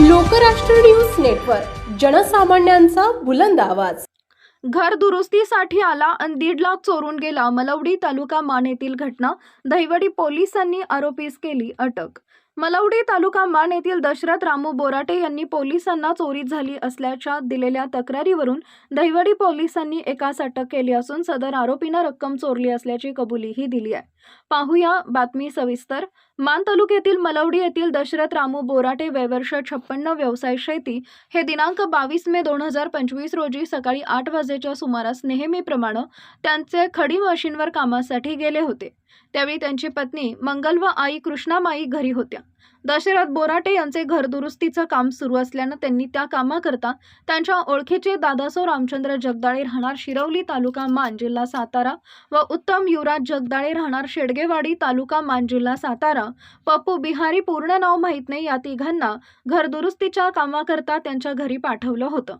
Lokrashtra news network जनसामान्यांचा बुलंद आवाज. घर दुरुस्तीसाठी आला आणि दीड लाख चोरून गेला मलवडी तालुका मान येथील घटना दहिवडी पोलिसांनी आरोपीस केली अटक. मलवडी तालुका मान येथील दशरथ रामू बोराटे यांनी पोलिसांना चोरी झाली असल्याच्या दिलेल्या तक्रारीवरून दहिवडी पोलिसांनी एकास अटक केली असून सदर आरोपीनं रक्कम चोरली असल्याची कबुलीही दिली आहे. पाहूया बातमी सविस्तर. मान तालुक्यातील मलवडी येथील दशरथ रामू बोराटे वयवर्ष छप्पन्न व्यवसाय शेती हे दिनांक बावीस मे दोन हजार पंचवीस रोजी सकाळी आठ वाजेच्या सुमारास नेहमीप्रमाणे त्यांचे खडी मशीनवर कामासाठी गेले होते. त्यावेळी त्यांची पत्नी मंगल व आई कृष्णामाई घरी होत्या. दशरथ बोराटे यांचे घर दुरुस्तीचं काम सुरू असल्यानं त्यांनी त्या कामाकरता त्यांच्या ओळखीचे दादासो रामचंद्र जगदाळे राहणार शिरवली तालुका मान जिल्हा सातारा व उत्तम युवराज जगदाळे राहणार शेडगेवाडी तालुका मान जिल्हा सातारा पप्पू बिहारी पूर्ण नाव माहीत नाही या तिघांना घर दुरुस्तीच्या कामाकरता त्यांच्या घरी पाठवलं होतं.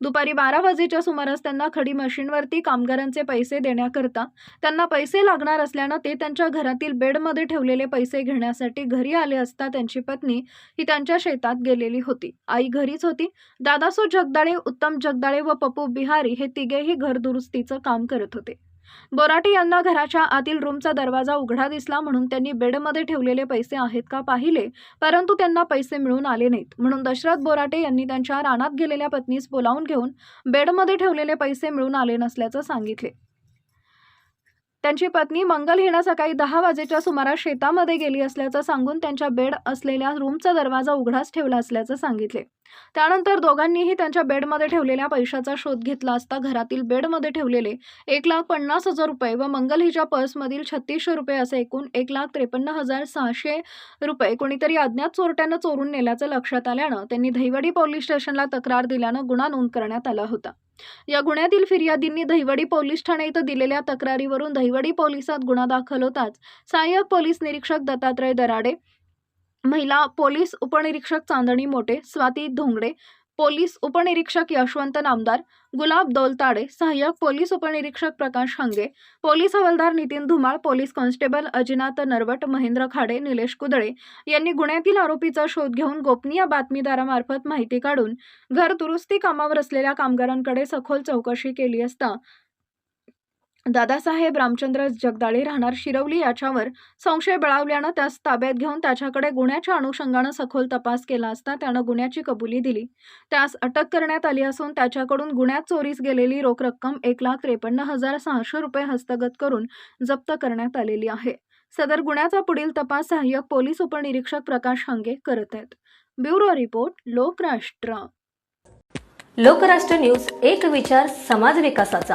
दुपारी बारा वाजेच्या सुमारास त्यांना खडी मशीनवरती कामगारांचे पैसे देण्याकरता त्यांना पैसे लागणार असल्यानं ते त्यांच्या घरातील बेडमध्ये ठेवलेले पैसे घेण्यासाठी घरी आले असता त्यांची पत्नी ही त्यांच्या शेतात गेलेली होती. आई घरीच होती. दादासो जगदाळे उत्तम जगदाळे व पप्पू बिहारी हे तिघेही घर दुरुस्तीचं काम करत होते. बोराटे यांना घराच्या आतील रूमचा दरवाजा उघडा दिसला म्हणून त्यांनी बेडमध्ये ठेवलेले पैसे आहेत का पाहिले परंतु त्यांना पैसे मिळून आले नाहीत. म्हणून दशरथ बोराटे यांनी त्यांच्या रानात गेलेल्या पत्नीस बोलावून घेऊन बेडमध्ये ठेवलेले पैसे मिळून आले नसल्याचं सांगितले. त्यांची पत्नी मंगल हिनं सकाळी दहा वाजेच्या सुमारास शेतामध्ये गेली असल्याचं सांगून त्यांच्या बेड असलेल्या रूमचा दरवाजा उघडाच ठेवला असल्याचं सांगितले. त्यानंतर दोघांनीही त्यांच्या बेडमध्ये ठेवलेल्या पैशाचा शोध घेतला असता घरातील बेडमध्ये ठेवलेले एक लाख पन्नास हजार रुपये व मंगल हिच्या पर्समधील छत्तीसशे रुपये असे एकूण एक लाख त्रेपन्न हजार सहाशे रुपये कोणीतरी अज्ञात चोरट्यानं चोरून नेल्याचं लक्षात आल्यानं त्यांनी धैवडी पोलीस स्टेशनला तक्रार दिल्यानं गुन्हा नोंद करण्यात आला होता. या गुन्ह्यातील फिर्यादींनी दहिवडी पोलीस ठाणे इथं दिलेल्या तक्रारीवरून दहिवडी पोलिसात गुन्हा दाखल होताच. सहाय्यक पोलीस निरीक्षक दत्तात्रय दराडे महिला पोलीस उपनिरीक्षक चांदणी मोटे स्वाती धोंगडे पोलीस उपनिरीक्षक यशवंत नामदार गुलाब दौलताडे सहाय्यक पोलीस उपनिरीक्षक प्रकाश हंगे पोलीस हवालदार नितीन धुमाळ पोलीस कॉन्स्टेबल अजिनाथ नरवट महेंद्र खाडे निलेश कुदळे यांनी गुन्ह्यातील आरोपीचा शोध घेऊन गोपनीय बातमीदारामार्फत माहिती काढून घर दुरुस्ती कामावर असलेल्या कामगारांकडे सखोल चौकशी केली असता दादासाहेब रामचंद्र जगदाळे राहणार शिरवली याच्यावर संशय बळावल्यानं त्यास ताब्यात घेऊन त्याच्याकडे गुन्ह्याच्या अनुषंगानं सखोल तपास केला असता त्यानं गुन्ह्याची कबुली दिली. त्यास अटक करण्यात आली असून त्याच्याकडून गुन्ह्यात चोरीस गेलेली रोख रक्कम एक लाख त्रेपन्न हजार सहाशे रुपये हस्तगत करून जप्त करण्यात आलेली आहे. सदर गुन्ह्याचा पुढील तपास सहाय्यक पोलीस उपनिरीक्षक प्रकाश हंगे करत आहेत. Bureau report Lokrashtra. Lokrashtra news एक विचार समाज विकासाचा.